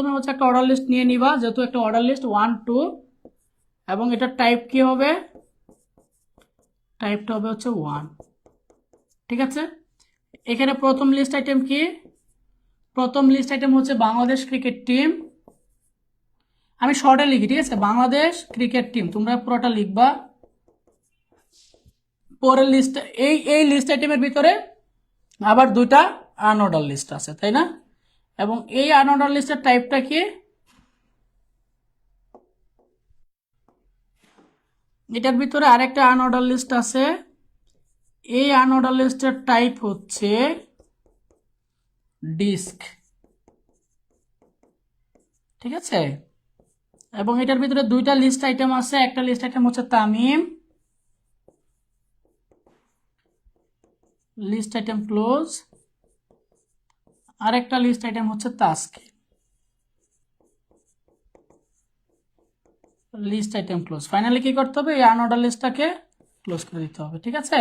প্রথমে হচ্ছে একটা অর্ডার লিস্ট নিয়ে নিবা, যেহেতু একটা অর্ডার লিস্ট ওয়ান টু এবং এটার টাইপ কি হবে? টাইপটা হবে হচ্ছে ওয়ান ঠিক আছে? এখানে প্রথম লিস্ট আইটেম কি? প্রথম লিস্ট আইটেম হচ্ছে বাংলাদেশ ক্রিকেট টিম আমি শর্টে লিখি, ঠিক আছে? বাংলাদেশ ক্রিকেট টিম তোমরা পুরোটা লিখবা। পরের লিস্ট এই এই লিস্ট আইটেমের ভিতরে আবার দুইটা আনঅর্ডার লিস্ট আছে, তাই না? এবং এই আনঅর্ডার লিস্টের টাইপটা কি এটার ভিতরে আরেকটা আনঅর্ডার লিস্ট আছে। এই আনঅর্ডার লিস্টের টাইপ হচ্ছে ডিস্ক ঠিক আছে? এবং এটার ভিতরে দুইটা লিস্ট আইটেম আছে। একটা লিস্ট আইটেম হচ্ছে তামিম। লিস্ট আইটেম ক্লোজ আরেকটা লিস্ট আইটেম হচ্ছে তাস্কি লিস্ট আইটেম ক্লোজ ফাইনালি কি করতে হবে? এই আনঅর্ডার লিস্টটাকে ক্লোজ করে দিতে হবে, ঠিক আছে?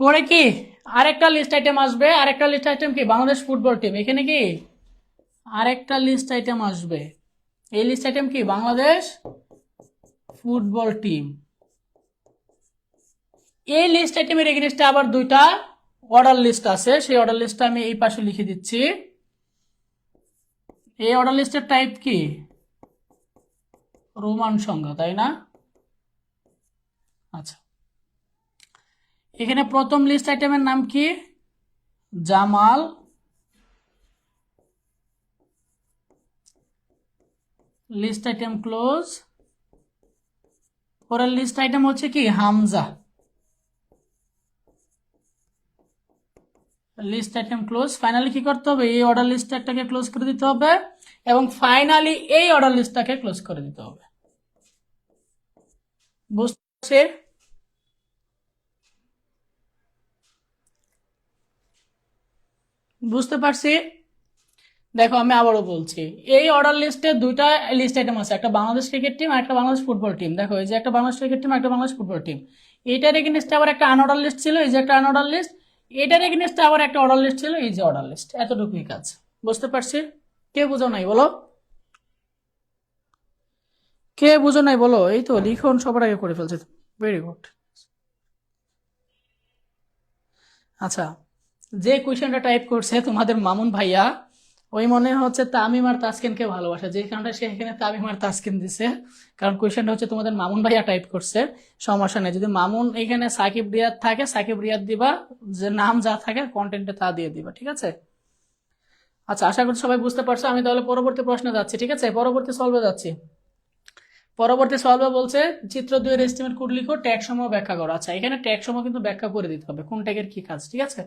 পরে কি? আরেকটা লিস্ট আইটেম আসবে। আরেকটা লিস্ট আইটেম কি? বাংলাদেশ ফুটবল টিম এখানে কি? আরেকটা লিস্ট আইটেম আসবে। এই লিস্ট আইটেম কি? বাংলাদেশ ফুটবল টিম এই লিস্ট আইটেমের এগেনস্টে আবার দুইটা অর্ডার লিস্ট আছে, সেই অর্ডার লিস্টটা আমি এই পাশে লিখে দিচ্ছি। এই অর্ডার লিস্টের টাইপ কি? রোমান সংখ্যা, তাই না? আচ্ছা। এখানে প্রথম লিস্ট আইটেমের নাম কি? জামাল। লিস্ট আইটেম ক্লোজ পরের লিস্ট আইটেম হচ্ছে কি? Hamza. List item close finally কি করতে হবে? এই অর্ডার লিস্ট লিস্টটাকে ক্লোজ করে দিতে হবে এবং ফাইনালি এই অর্ডার লিস্টটাকে ক্লোজ করে দিতে হবে। বুঝতে বুঝতে পারছি? দেখো, আমি আবারও বলছি। এই অর্ডার লিস্টে দুইটা লিস্ট আইটেম আছে। একটা বাংলাদেশ ক্রিকেট টিম আর একটা বাংলাদেশ ফুটবল টিম দেখো, এই যে একটা বাংলাদেশ ক্রিকেট টিম একটা বাংলাদেশ ফুটবল টিম এইটার এগেনস্টে আবার একটা আনঅর্ডার লিস্ট ছিল। এই যে একটা আনঅর্ডার লিস্ট এটার এগেনস্ট আবার একটা অর্ডার লিস্ট ছিল, এই যে অর্ডার লিস্ট এতটুকুই কাজ। বুঝতে পারছি? কে বুঝো নাই, বলো? কে বুঝো নাই, বলো? এই তো, লিখন সবার আগে করে ফেলছে। ভেরি গুড আচ্ছা যে কোয়েশ্চেনটা টাইপ করছে তোমাদের মামুন ভাইয়া ওই মনে হচ্ছে তামিম আর তাসকিনকে ভালোবাসে। যে কারণটা সে এখানে তামিম আর তাসকিন দিছে। কারণ কোয়েশ্চেনটা হচ্ছে তোমাদের মামুন ভাইয়া টাইপ করছে। সমস্যা নেই। যদি মামুন এখানে সাকিব রিয়াদ থাকে, সাকিব রিয়াদ দিবা। যে নাম যা থাকে কন্টেন্টে তা দিয়ে দিবা, ঠিক আছে? আচ্ছা আশা করি সবাই বুঝতে পারছ। আমি তাহলে পরবর্তী প্রশ্নে যাচ্ছি, ঠিক আছে? পরবর্তী সলভে যাচ্ছি। পরবর্তী সলভে বলছে, চিত্র দুইয়ের এস্টিমেট কোড লিখো ট্যাগ সময় ব্যাখ্যা করো। আচ্ছা এখানে ট্যাগ সময় কিন্তু ব্যাখ্যা করে দিতে হবে, কোন ট্যাগের কি কাজ, ঠিক আছে?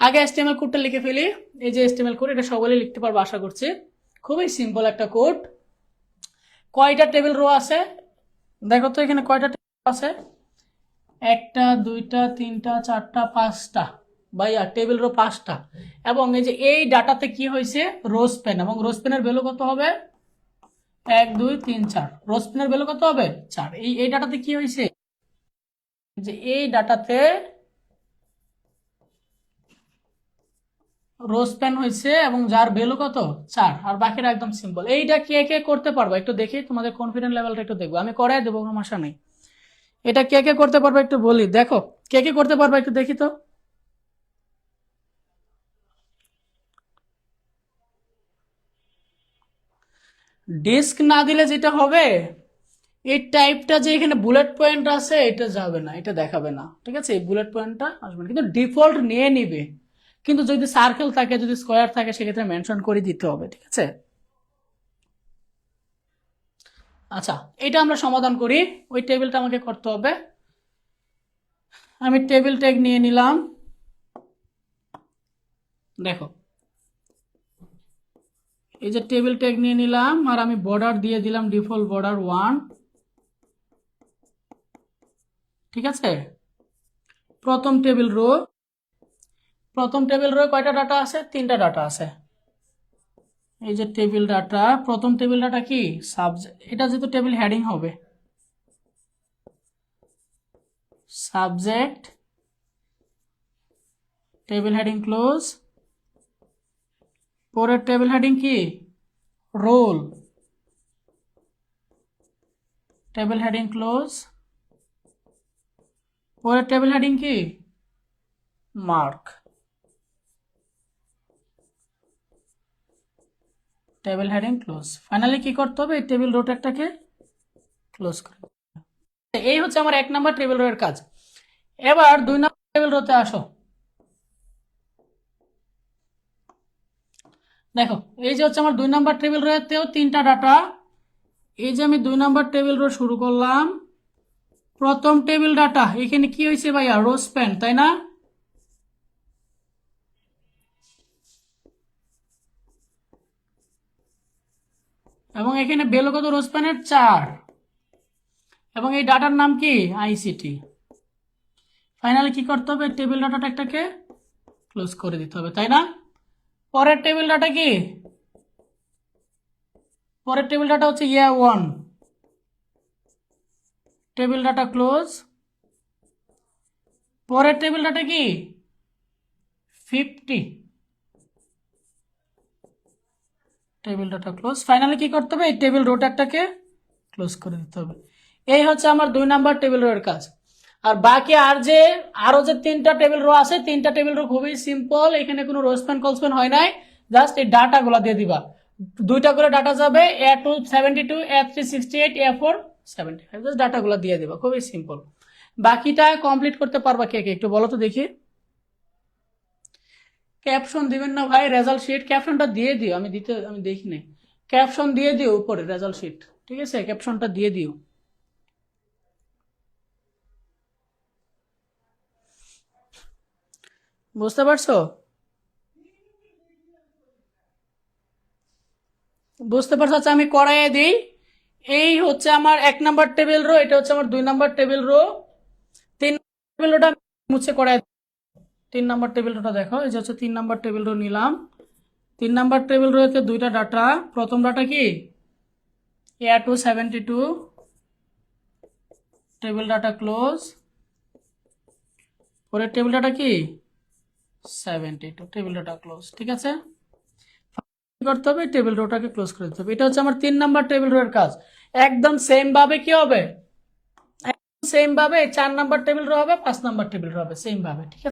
আগে এস্টিমেল কোডটা লিখে ফেলি। এই যে এস্টিমেল কোড, এটা সকলে লিখতে পারব আশা করছি। খুবই সিম্পল একটা কোড। কয়টা টেবিল রো আছে? দেখো তো এখানে কয়টা টেবিল আছে? একটা, দুইটা, তিনটা, চারটা, পাঁচটা। ভাইয়া টেবিল রো পাঁচটা। এবং এই যে এই ডাটাতে কি হয়েছে? রোজ পেন এবং রোজ পেনের ভ্যালু কত হবে? এক, দুই, তিন, চার। রোজ পেনের ভ্যালু কত হবে? চার। এই এই ডাটাতে কি হয়েছে? যে এই ডাটাতে রোজ প্যান হয়েছে এবং যার ভ্যালু কত? চার। আর বাকিরা একদম সিম্পল এইটা কে কে করতে পারব? একটু দেখি, তোমাদের কনফিডেন্ট লেভেলটা একটু দেখব। আমি করাই দেবো, কোনো সমস্যা নেই। এটা কে কে করতে পারব একটু বলি? দেখো, কে কে করতে পারব একটু দেখি তো। ডিস্ক না দিলে যেটা হবে, এই টাইপটা যে এখানে বুলেট পয়েন্ট আছে, এটা যাবে না, এটা দেখাবে না। ঠিক আছে? এই বুলেট পয়েন্টটা আসবে না। কিন্তু ডিফল্ট নিয়ে নিবে। কিন্তু যদি সার্কেল থাকে, যদি স্কোয়ার থাকে, সেক্ষেত্রে মেনশন করে দিতে হবে, ঠিক আছে? আচ্ছা এটা আমরা সমাধান করি। ওই টেবিলটা আমাকে করতে হবে। আমি টেবিল ট্যাগ নিয়ে নিলাম। দেখো। এই যে টেবিল ট্যাগ নিয়ে নিলাম, আর আমি বর্ডার দিয়ে দিলাম ডিফল্ট বর্ডার ওয়ান ঠিক আছে? প্রথম টেবিল রো প্রথম টেবিল রয়ে কয়টা ডাটা আছে? তিনটা ডাটা আছে। এই যে টেবিল ডাটা প্রথম টেবিল ডাটা কি? সাবজেক্ট এটা যেহেতু টেবিল হেডিং হবে। সাবজেক্ট টেবিল হেডিং ক্লোজ পরের টেবিল হেডিং কি? রোল টেবিল হেডিং ক্লোজ পরের টেবিল হেডিং কি? Mark table heading close finally কি করতে হবে? এই টেবিল রোটেটটাকে ক্লোজ করে এই হচ্ছে আমার এক নাম্বার টেবিল রোয়ের কাজ। এবার দুই নাম্বার টেবিল রোতে আসো। দেখো, এই যে হচ্ছে আমার দুই নাম্বার টেবিল রোতেও তিনটা ডাটা এই যে আমি দুই নাম্বার টেবিল রো শুরু করলাম। প্রথম টেবিল ডাটা এখানে কি হয়েছে ভাইয়া? রোজ প্যান তাই না? এবং এখানে বেলো কত রোজ প্যানের চার। এবং এই ডাটার নাম কি? আইসিটি ফাইনালি কি করতে হবে? টেবিল ডাটাটা একটাকে ক্লোজ করে দিতে হবে, তাই না? পরের টেবিল ডাটা কি? পরের টেবিল ডাটা হচ্ছে yeah one table data close পরের টেবিল ডাটা কি? Fifty table data close. Finally কি করতে হবে? এই টেবিল রোটারটাকে ক্লোজ করে দিতে হবে। এই হচ্ছে আমার দুই নাম্বার টেবিল রোয়ের কাজ। আর বাকি আর যে আরও যে তিনটা টেবিল রো আছে, তিনটা টেবিল রো খুবই সিম্পল এখানে কোনো রোসপ্যান কলসপ্যান হয় নাই। জাস্ট এই ডাটাগুলো দিয়ে দিবা। দুইটা করে ডাটা যাবে A two seventy two A three sixty eight A four seventy five just ডাটাগুলো দিয়ে দিবা। খুবই সিম্পল বাকিটা কমপ্লিট করতে পারবা কে কে? একটু বলো তো দেখি। ক্যাপশন দিবেন না ভাই রেজাল্ট শিট ক্যাপশনটা দিয়ে দিও। আমি দিতে, আমি দেখি নাই। ক্যাপশন দিয়ে দিও উপরে রেজাল্ট শিট ঠিক আছে? ক্যাপশনটা দিয়ে দিও। বুঝতে পারছ? বুঝতে পারছ? আচ্ছা আমি করাইয়ে দিই। এই হচ্ছে আমার এক নাম্বার টেবিল রো এটা হচ্ছে আমার দুই নাম্বার টেবিল রো তিন টেবিল রোটা মুছে করাই তিন নাম্বার টেবিল রোটা দেখো, এই যে হচ্ছে তিন নাম্বার টেবিল রো নিলাম। তিন নাম্বার টেবিল রোতে দুইটা ডাটা প্রথম ডাটা কি? A two seventy two table data close পরের টেবিল ডাটা কি? Seventy two table data close ঠিক আছে? করতে হবে টেবিল রোটাকে ক্লোজ করে দিতে হবে। এটা হচ্ছে আমার তিন নাম্বার টেবিল রোয়ের কাজ। একদম সেম ভাবে কি হবে? সেম ভাবে চার নাম্বার টেবিল রো হবে, পাঁচ নাম্বার টেবিল রো হবে সেম ভাবে, ঠিক আছে?